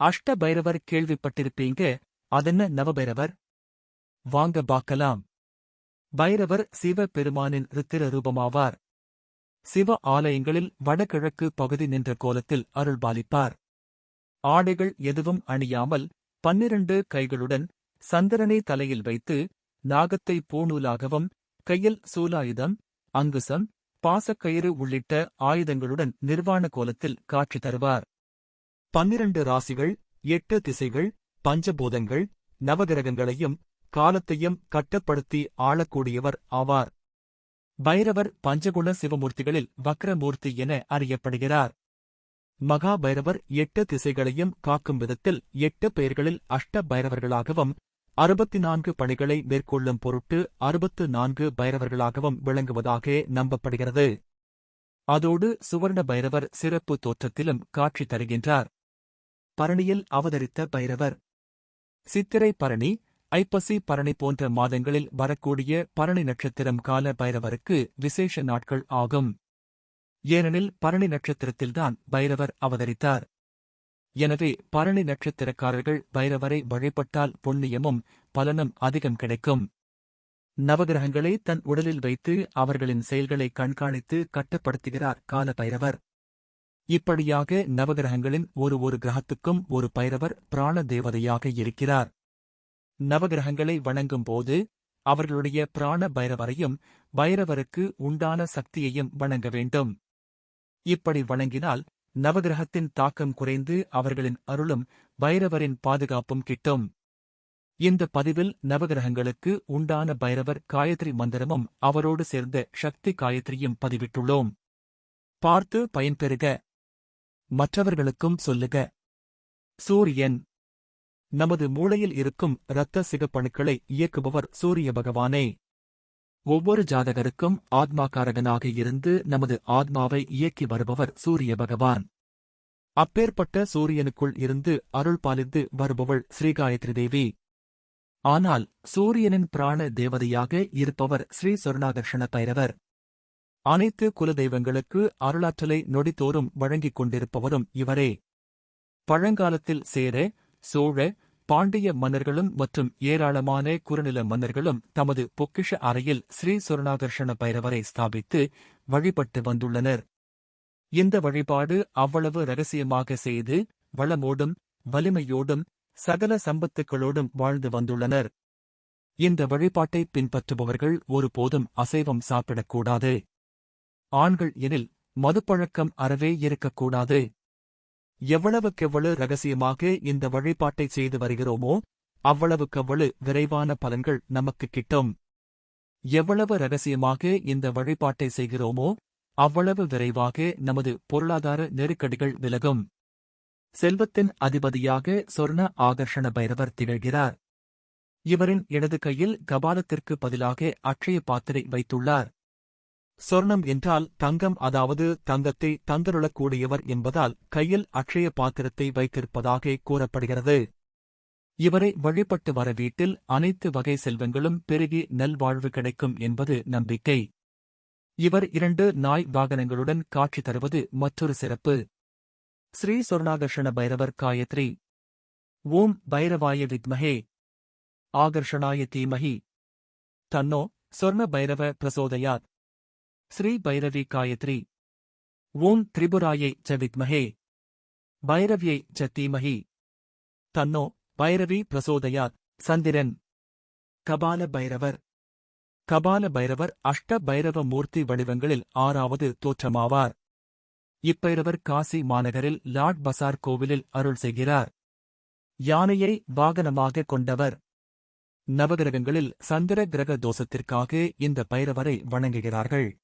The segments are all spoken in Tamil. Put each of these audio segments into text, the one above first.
அஷ்ட பைரவர் கேள்விப்பட்டிருப்பீங்க. அதென்ன நவபைரவர்? வாங்க பார்க்கலாம். பைரவர் சிவ பெருமானின் ருத்திர ரூபமாவார். சிவ ஆலயங்களில் வடகிழக்கு பகுதி நின்ற கோலத்தில் அருள்பாலிப்பார் ஆடைகள் எதுவும் அணியாமல் பன்னிரண்டு கைகளுடன் சந்திரனை தலையில் வைத்து நாகத்தை பூணூலாகவும் கையில் சூலாயுதம் அங்குசம் பாசக்கயிறு உள்ளிட்ட ஆயுதங்களுடன் நிர்வாண கோலத்தில் காட்சி தருவார். பன்னிரண்டு ராசிகள் எட்டு திசைகள் பஞ்சபூதங்கள் நவகிரகங்களையும் காலத்தையும் கட்டப்படுத்தி ஆளக்கூடியவர் ஆவார். பைரவர் பஞ்சகுண சிவமூர்த்திகளில் வக்ரமூர்த்தி என அறியப்படுகிறார். மகா பைரவர் எட்டு திசைகளையும் காக்கும் விதத்தில் எட்டு பெயர்களில் அஷ்ட பைரவர்களாகவும் அறுபத்தி நான்கு பணிகளை மேற்கொள்ளும் பொருட்டு அறுபத்து நான்கு பைரவர்களாகவும் விளங்குவதாக நம்பப்படுகிறது. அதோடு சுவர்ண பைரவர் சிறப்பு தோற்றத்திலும் காட்சி தருகின்றார். பரணியில் அவதரித்த பைரவர். சித்திரை பரணி ஐப்பசி பரணி போன்ற மாதங்களில் வரக்கூடிய பரணி நட்சத்திரம் கால பைரவருக்கு விசேஷ நாட்கள் ஆகும். ஏனெனில் பரணி நட்சத்திரத்தில்தான் பைரவர் அவதரித்தார். எனவே பரணி நட்சத்திரக்காரர்கள் பைரவரை வழிபட்டால் புண்ணியமும் பலனும் அதிகம் கிடைக்கும். நவகிரகங்களை தன் உடலில் வைத்து அவர்களின் செயல்களை கண்காணித்து கட்டுப்படுத்துகிறார் கால பைரவர். இப்படியாக நவகிரகங்களின் ஒரு ஒரு கிரகத்துக்கும் ஒரு பைரவர் பிராண தேவதையாக இருக்கிறார். நவகிரகங்களை வணங்கும் போது அவர்களுடைய பிராண பைரவரையும் பைரவருக்கு உண்டான சக்தியையும் வணங்க வேண்டும். இப்படி வணங்கினால் நவகிரகத்தின் தாக்கம் குறைந்து அவர்களின் அருளும் பைரவரின் பாதுகாப்பும் கிட்டும். இந்த பதிவில் நவகிரகங்களுக்கு உண்டான பைரவர் காயத்ரி மந்திரமும் அவரோடு சேர்ந்த சக்தி காயத்ரியும் பதிவிட்டுள்ளோம். பார்த்து பயன்பெறுக. மற்றவர்களுக்கும் சொல்லுக. சூரியன். நமது மூளையில் இருக்கும் இரத்த சிகப்பணுக்களை இயக்குபவர் சூரிய பகவானே. ஒவ்வொரு ஜாதகருக்கும் ஆத்மாக்காரகனாக இருந்து நமது ஆத்மாவை இயக்கி வருபவர் சூரிய பகவான். அப்பேற்பட்ட சூரியனுக்குள் இருந்து அருள் பாலித்து வருபவள் ஸ்ரீகாயத்ரி தேவி. ஆனால் சூரியனின் பிராண தேவதையாக இருப்பவர் ஸ்ரீ சொர்ணாகர்ஷண பைரவர். அனைத்து குலதெய்வங்களுக்கு அருளாற்றலை நொடித்தோறும் வழங்கிக் கொண்டிருப்பவரும் இவரே. பழங்காலத்தில் சேர சோழ பாண்டிய மன்னர்களும் மற்றும் ஏராளமான குறுநில மன்னர்களும் தமது பொக்கிஷ அறையில் ஸ்ரீ சுரணாகர்ஷண பைரவரை ஸ்தாபித்து வழிபட்டு வந்துள்ளனர். இந்த வழிபாடு அவ்வளவு ரகசியமாக செய்து வளமோடும் வலிமையோடும் சகல சம்பத்துக்களோடும் வாழ்ந்து வந்துள்ளனர். இந்த வழிபாட்டை பின்பற்றுபவர்கள் ஒருபோதும் அசைவம் சாப்பிடக்கூடாது. ஆண்கள் எனில் மதுப்பழக்கம் அறவே இருக்கக்கூடாது. எவ்வளவுக்கெவ்வளவு ரகசியமாக இந்த வழிபாட்டை செய்து வருகிறோமோ அவ்வளவுக்கவ்வளவு விரைவான பலன்கள் நமக்கு கிட்டும். எவ்வளவு ரகசியமாக இந்த வழிபாட்டை செய்கிறோமோ அவ்வளவு விரைவாக நமது பொருளாதார நெருக்கடிகள் விலகும். செல்வத்தின் அதிபதியாக சொர்ண ஆகர்ஷண பைரவர் திகழ்கிறார். இவரின் இடது கையில் கபாலத்திற்கு பதிலாக அட்சய பாத்திரை வைத்துள்ளார். சொர்ணம் என்றால் தங்கம் அதாவது தங்கத்தை தந்தருளக்கூடியவர் என்பதால் கையில் அக்ஷய பாத்திரத்தை வைத்திருப்பதாக கூறப்படுகிறது. இவரை வழிபட்டு வர வீட்டில் அனைத்து வகை செல்வங்களும் பெருகி நல்வாழ்வு கிடைக்கும் என்பது நம்பிக்கை. இவர் இரண்டு நாய் வாகனங்களுடன் காட்சி தருவது மற்றொரு சிறப்பு. ஸ்ரீ சொர்ணாகர்ஷண பைரவர் காயத்ரி. ஓம் பைரவாய வித்மஹே. ஆகர்ஷணாய தீமஹி. தன்னோ சொர்ண பைரவ பிரசோதயாத். ஸ்ரீ பைரவி காயத்ரி. ஓம் திரிபுராயை ச வித்மஹே. பைரவியை ச தீமஹி. தன்னோ பைரவி பிரசோதயாத் சந்திரன். கபால பைரவர். கபால பைரவர் அஷ்ட பைரவ மூர்த்தி வடிவங்களில் ஆறாவது தோற்றமாவார். இப்பைரவர் காசி மாநகரில் லாட் பசார் கோவிலில் அருள் செய்கிறார். யானையை வாகனமாக கொண்டவர். நவகிரகங்களில் சந்திர கிரக தோஷத்திற்காக இந்த பைரவரை வணங்குகிறார்கள்.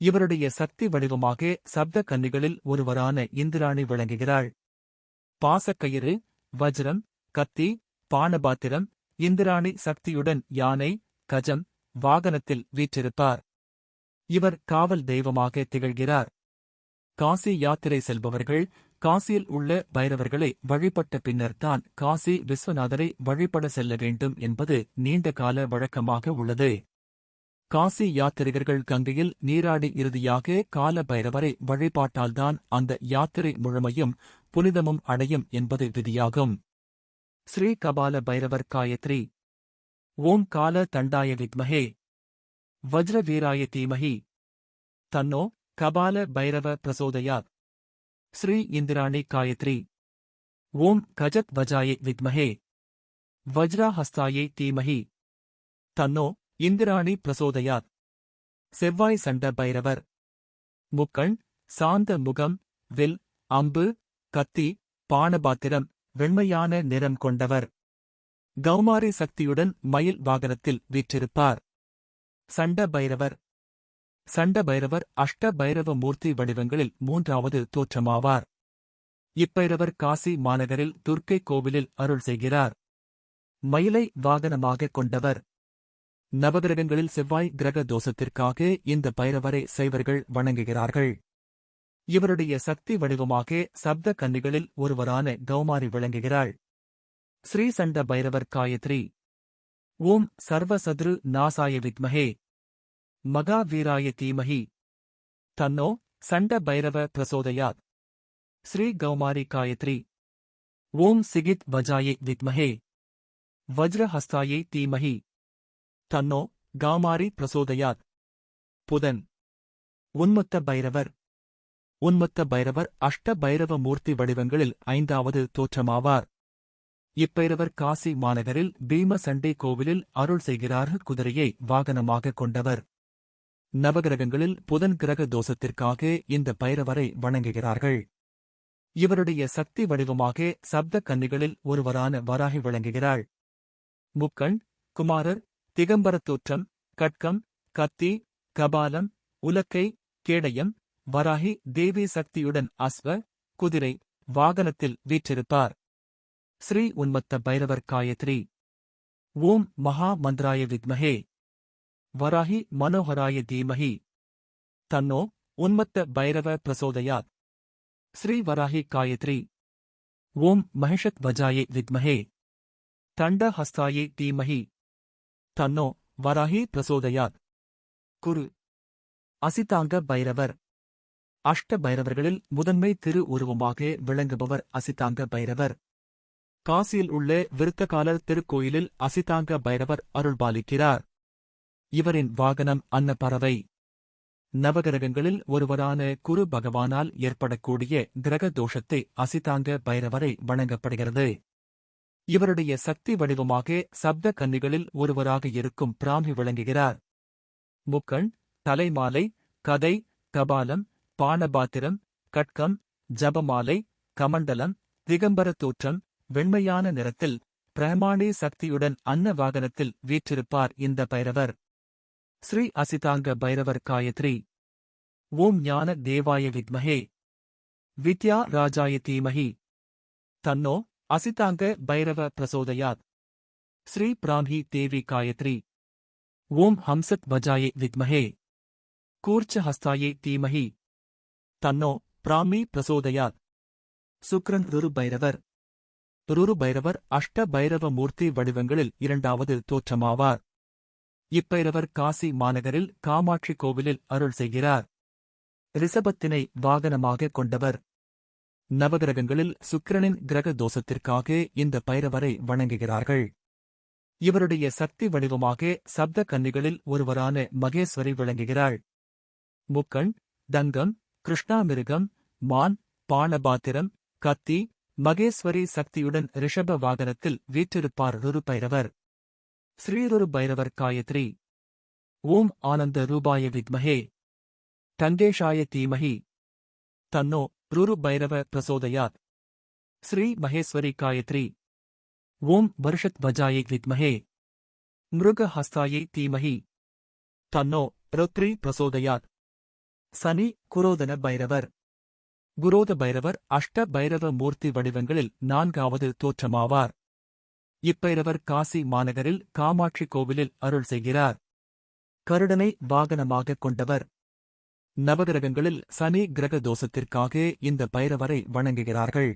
இவருடைய சக்தி வடிவமாக சப்த கன்னிகளில் ஒருவரான இந்திராணி விளங்குகிறாள். பாசக்கயிறு வஜ்ரம் கத்தி பானபாத்திரம் இந்திராணி சக்தியுடன் யானை கஜம் வாகனத்தில் வீற்றிருப்பார். இவர் காவல் தெய்வமாக திகழ்கிறார். காசி யாத்திரை செல்பவர்கள் காசியில் உள்ள பைரவர்களை வழிபட்ட பின்னர்தான் காசி விஸ்வநாதரை வழிபட செல்ல வேண்டும் என்பது நீண்ட கால வழக்கமாக உள்ளது. காசி யாத்திரிகர்கள் கங்கையில் நீராடி இறுதியாக கால பைரவரை வழிபாட்டால்தான் அந்த யாத்திரை முழுமையும் புனிதமும் அடையும் என்பது விதியாகும். ஸ்ரீ கபால பைரவர் காயத்ரி. ஓம் கால தண்டாய வித்மஹே. வஜ்ர வீராய தீமஹி. தன்னோ கபால பைரவ பிரசோதயாத். ஸ்ரீ இந்திராணி காயத்ரி. ஓம் கஜத் வஜாயே வித்மஹே. வஜ்ராஹஸ்தாயே தீமஹி. தன்னோ இந்திராணி பிரசோதயாத். செவ்வாய் சண்ட பைரவர். முக்கண் சாந்த முகம் வில் அம்பு கத்தி பானபாத்திரம் வெண்மையான நிறம் கொண்டவர். கௌமாரி சக்தியுடன் மயில் வாகனத்தில் வீற்றிருப்பார். சண்ட பைரவர். சண்ட பைரவர் அஷ்ட பைரவ மூர்த்தி வடிவங்களில் மூன்றாவது தோற்றமாவார். இப்பைரவர் காசி மாநகரில் துர்க்கை கோவிலில் அருள் செய்கிறார். மயிலை வாகனமாகக் கொண்டவர். நவகிரகங்களில் செவ்வாய் கிரக தோஷத்திற்காக இந்த பைரவரை சைவர்கள் வணங்குகிறார்கள். இவருடைய சக்தி வடிவமாக சப்த கன்னிகளில் ஒருவரான கௌமாரி விளங்குகிறாள். ஸ்ரீசண்ட பைரவர் காயத்ரி. ஓம் சர்வசத்ரு நாசாய வித்மஹே. மகாவீராய தீமஹி. தன்னோ சண்ட பைரவ பிரசோதயாத். ஸ்ரீ கௌமாரி காயத்ரி. ஓம் சிகித் வஜாயே வித்மஹே. வஜ்ரஹஸ்தாயை தீமஹி. தன்னோ காமாரி பிரசோதயாத். புதன். உன்மத்த பைரவர். உன்மத்த பைரவர் அஷ்ட பைரவ மூர்த்தி வடிவங்களில் ஐந்தாவது தோற்றமாவார். இப்பைரவர் காசி மாநகரில் பீம சண்டை கோவிலில் அருள் செய்கிறார் குதிரையை வாகனமாகக் கொண்டவர். நவகிரகங்களில் புதன் கிரக தோஷத்திற்காக இந்த பைரவரை வணங்குகிறார்கள். இவருடைய சக்தி வடிவமாக சப்த கன்னிகளில் ஒருவரான வராகி விளங்குகிறாள். முக்கண் குமாரர் திகம்பரத்தோற்றம் கட்கம் கத்தி கபாலம் உலக்கை கேடயம் வராகி தேவி சக்தியுடன் அஸ்வ குதிரை வாகனத்தில் வீற்றிருப்பார். ஸ்ரீ உன்மத்த பைரவர் காயத்ரி. ஓம் மகா மந்திராய வித்மஹே வராகி மனோகராய தீமஹி தன்னோ உன்மத்த பைரவ பிரசோதயாத். ஸ்ரீ வராகி காயத்ரி. ஓம் மகிஷத் வஜாயே வித்மஹே தண்ட ஹஸ்தாயே தீமஹி தன்னோ வராகி பிரசோதயாத். குரு. அசிதாங்க பைரவர். அஷ்ட பைரவர்களில் முதன்மை திரு உருவமாக விளங்குபவர் அசிதாங்க பைரவர். காசியில் உள்ள விருத்தகாலர் திருக்கோயிலில் அசிதாங்க பைரவர் அருள்பாலிக்கிறார். இவரின் வாகனம் அன்னப்பறவை. நவகிரகங்களில் ஒருவரான குரு பகவானால் ஏற்படக்கூடிய கிரக தோஷத்தை அசிதாங்க பைரவரை வணங்கப்படுகிறது. இவருடைய சக்தி வடிவமாக சப்த கன்னிகளில் ஒருவராக இருக்கும் பிராமி விளங்குகிறார். முக்கண் தலைமாலை கதை கபாலம் பானபாத்திரம் கட்கம் ஜபமாலை கமண்டலம் திகம்பர தோற்றம் வெண்மையான நிறத்தில் பிரமாணி சக்தியுடன் அன்ன வாகனத்தில் வீற்றிருப்பார் இந்த பைரவர். ஸ்ரீ அசிதாங்க பைரவர் காயத்ரி. ஓம் ஞான தேவாய வித்மஹே. வித்யா ராஜாய தீமஹி. தன்னோ அசிதாங்க பைரவ பிரசோதயாத். ஸ்ரீ பிராம்ஹி தேவி காயத்ரி. ஓம் ஹம்சத் வஜாயே வித்மஹே. கூர்ச்ச ஹஸ்தாயே தீமஹி. தன்னோ பிராமி பிரசோதயாத். சுக்ரன் ருரு பைரவர். ருரு பைரவர் அஷ்ட பைரவ மூர்த்தி வடிவங்களில் இரண்டாவது தோற்றமாவார். இப்பைரவர் காசி மாநகரில் காமாட்சி கோவிலில் அருள் செய்கிறார். ரிஷபத்தினை வாகனமாகக் கொண்டவர். நவகிரகங்களில் சுக்கிரனின் கிரக தோஷத்திற்காக இந்த பைரவரை வணங்குகிறார்கள். இவருடைய சக்தி வடிவமாக சப்த கன்னிகளில் ஒருவரான மகேஸ்வரி விளங்குகிறாள். முக்கண் தங்கம் கிருஷ்ணாமிருகம் மான் பானபாத்திரம் கத்தி மகேஸ்வரி சக்தியுடன் ரிஷப வாகனத்தில் வீற்றிருப்பார் ருரு பைரவர். ஸ்ரீருரு பைரவர் காயத்ரி. ஓம் ஆனந்த ரூபாய வித்மஹே. தண்டேஷாய தீமஹி. தன்னோ ருரு பைரவ பிரசோதயாத். ஸ்ரீ மகேஸ்வரி காயத்ரி. ஓம் வருஷத் பஜாயை வித்மஹே. மிருக ஹஸ்தாயை தீமஹி. தன்னோ ருத்ரி பிரசோதயாத். சனி குரோதன பைரவர். குரோத பைரவர் அஷ்ட பைரவ மூர்த்தி வடிவங்களில் நான்காவது தோற்றமாவார். இப்பைரவர் காசி மாநகரில் காமாட்சி கோவிலில் அருள் செய்கிறார். கருடனை வாகனமாகக் கொண்டவர். நவகிரகங்களில் சனி கிரக தோஷத்திற்காக இந்த பைரவரை வணங்குகிறார்கள்.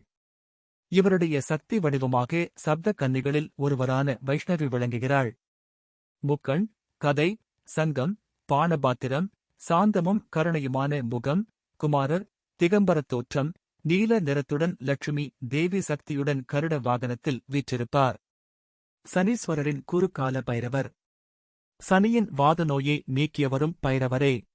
இவருடைய சக்தி வடிவமாக சப்த கன்னிகளில் ஒருவரான வைஷ்ணவி விளங்குகிறாள். முக்கண் கதை சங்கம் பானபாத்திரம் சாந்தமும் கருணையுமான முகம் குமாரர் திகம்பரத் தோற்றம் நீல நிறத்துடன் லட்சுமி தேவி சக்தியுடன் கருட வாகனத்தில் வீற்றிருப்பார். சனீஸ்வரரின் குறுக்கால பைரவர். சனியின் வாத நோயை நீக்கியவரும் பைரவரே.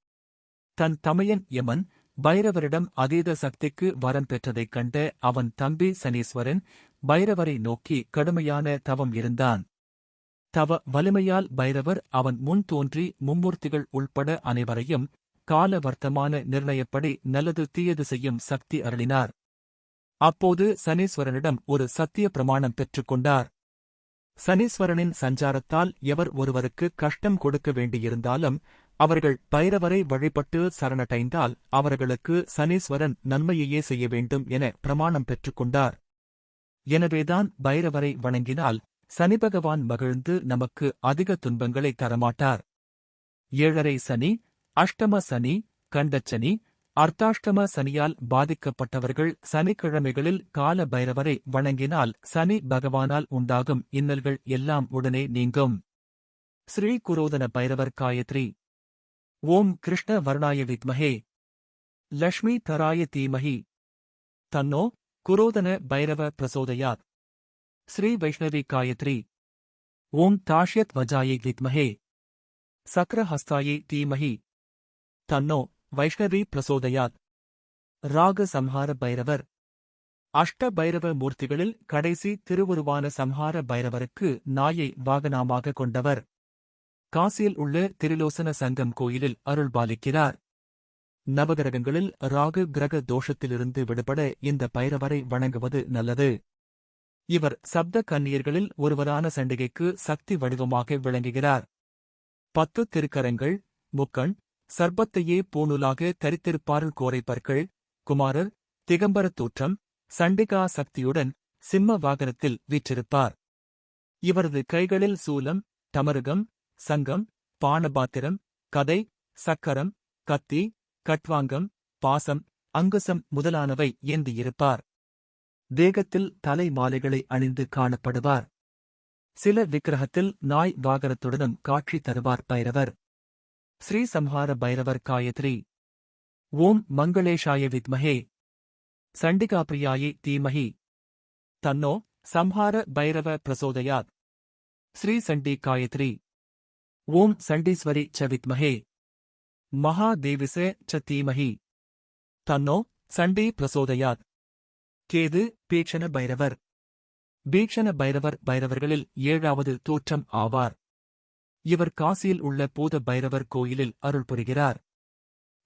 தன் தமையன் யமன் பைரவரிடம் அதீத சக்திக்கு வரம் பெற்றதைக் கண்ட அவன் தம்பி சனீஸ்வரன் பைரவரை நோக்கி கடுமையான தவம் இருந்தான். தவ வலிமையால் பைரவர் அவன் முன் தோன்றி மும்மூர்த்திகள் உள்பட அனைவரையும் கால வர்த்தமான நிர்ணயப்படி நல்லது தீயது செய்யும் சக்தி அருளினார். அப்போது சனீஸ்வரனிடம் ஒரு சத்திய பிரமாணம் பெற்றுக்கொண்டார் சனீஸ்வரனின் சஞ்சாரத்தால் எவர் ஒருவருக்கு கஷ்டம் கொடுக்க வேண்டியிருந்தாலும் அவர்கள் பைரவரை வழிபட்டு சரணடைந்தால் அவர்களுக்கு சனீஸ்வரன் நன்மையையே செய்ய வேண்டும் என பிரமாணம் பெற்றுக்கொண்டார். எனவேதான் பைரவரை வணங்கினால் சனி பகவான் மகிழ்ந்து நமக்கு அதிக துன்பங்களை தரமாட்டார். ஏழரை சனி அஷ்டம சனி கண்டச்சனி அர்த்தாஷ்டம சனியால் பாதிக்கப்பட்டவர்கள் சனிக்கிழமைகளில் கால பைரவரை வணங்கினால் சனி பகவானால் உண்டாகும் இன்னல்கள் எல்லாம் உடனே நீங்கும். ஸ்ரீ குரோதன பைரவர் காயத்ரி ஓம் கிருஷ்ண வர்ணாய வித்மஹே லக்ஷ்மி தராய தீமஹி. தன்னோ குரோதன பைரவ பிரசோதயாத். ஸ்ரீ வைஷ்ணவி காயத்ரி. ஓம் தாஷ்யத் வஜாயை வித்மஹே சக்ரஹஸ்தாயை தீமஹி. தன்னோ வைஷ்ணவி பிரசோதயாத். ராக சம்ஹார பைரவர். அஷ்ட பைரவ மூர்த்திகளில் கடைசி திருவுருவான சம்ஹார பைரவருக்கு நாயை வாகனமாக கொண்டவர். காசியில் உள்ள திரிலோசன சங்கம் கோயிலில் அருள்பாலிக்கிறார். நவகிரகங்களில் ராகு கிரக தோஷத்திலிருந்து விடுபட இந்த பைரவரை வணங்குவது நல்லது. இவர் சப்த கன்னியர்களில் ஒருவரான சண்டிகைக்கு சக்தி வடிவமாக விளங்குகிறார். பத்து திருக்கரங்கள் முக்கண் சர்பத்தையே பூணூலாக தரித்திருப்பார்கள் கோரைப்பற்கள் குமாரர் திகம்பரத் தோற்றம் சண்டிகா சக்தியுடன் சிம்ம வாகனத்தில் வீற்றிருப்பார். இவரது கைகளில் சூலம் தமருகம் சங்கம் பானபாத்திரம் கதை சக்கரம் கத்தி கட்வாங்கம் பாசம் அங்குசம் முதலானவை ஏந்தியிருப்பார். தேகத்தில் தலை மாலைகளை அணிந்து காணப்படுவார். சில விக்கிரகத்தில் நாய் வாகனத்துடனும் காட்சி தருவார் பைரவர். ஸ்ரீ சம்ஹார பைரவர் காயத்ரி. ஓம் மங்களேஷாய வித்மஹே. சண்டிகாபிரியாயை தீமஹி. தன்னோ சம்ஹார பைரவ பிரசோதயாத். ஸ்ரீ சண்டி காயத்ரி ஓம் சண்டீஸ்வரி ச வித்மஹே மகாதேவிச ச தீமஹி தன்னோ சண்டே பிரசோதயாத். கேது பீக்ஷண பைரவர். பீக்ஷண பைரவர் பைரவர்களில் ஏழாவது தோற்றம் ஆவார். இவர் காசியில் உள்ள பூத பைரவர் கோயிலில் அருள் புரிகிறார்.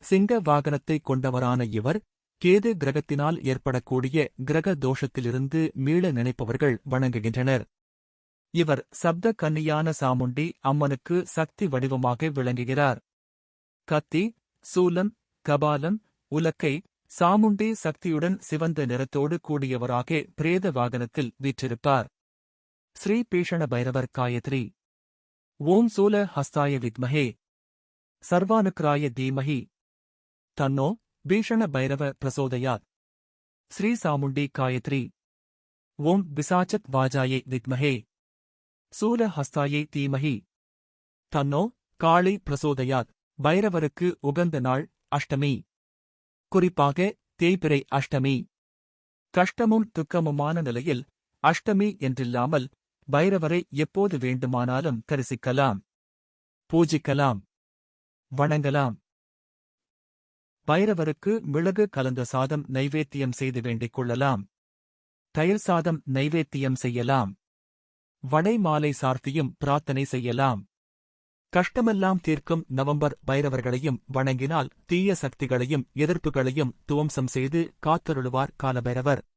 சிங்க வாகனத்தைக் கொண்டவரான இவர் கேது கிரகத்தினால் ஏற்படக்கூடிய கிரக தோஷத்திலிருந்து மீள நினைப்பவர்கள் வணங்குகின்றனர். இவர் சப்த கன்னியான சாமுண்டி அம்மனுக்கு சக்தி வடிவமாக விளங்குகிறார். கத்தி சூலம் கபாலம் உலக்கை சாமுண்டி சக்தியுடன் சிவந்த நிறத்தோடு கூடியவராக பிரேத வாகனத்தில் வீற்றிருப்பார். ஸ்ரீ பீஷண பைரவர் காயத்ரி. ஓம் சூல ஹஸ்தாய வித்மஹே. சர்வானுக்ராய தீமஹி. தன்னோ பீஷண பைரவ பிரசோதயாத். ஸ்ரீ சாமுண்டி காயத்ரி. ஓம் பிசாச்சத் வாஜாயை வித்மஹே. சூல ஹஸ்தாயை தீமஹி. தன்னோ காளி பிரசோதயாத் பைரவருக்கு உகந்த நாள் அஷ்டமி. குறிப்பாக தேய்பிறை அஷ்டமி. கஷ்டமும் துக்கமுமான நிலையில் அஷ்டமி என்றில்லாமல் பைரவரை எப்போது வேண்டுமானாலும் தரிசிக்கலாம். பூஜிக்கலாம். வணங்கலாம். பைரவருக்கு மிளகு கலந்த சாதம் நைவேத்தியம் செய்து வேண்டிக் கொள்ளலாம். தயிர் சாதம் நைவேத்தியம் செய்யலாம். வடை மாலை சார்த்தியும் பிரார்த்தனை செய்யலாம். கஷ்டமெல்லாம் தீர்க்கும் நவம்பர் பைரவர்களையும் வணங்கினால் தீய சக்திகளையும் எதிர்ப்புகளையும் துவம்சம் செய்து காத்தருளுவார் காலபைரவர்.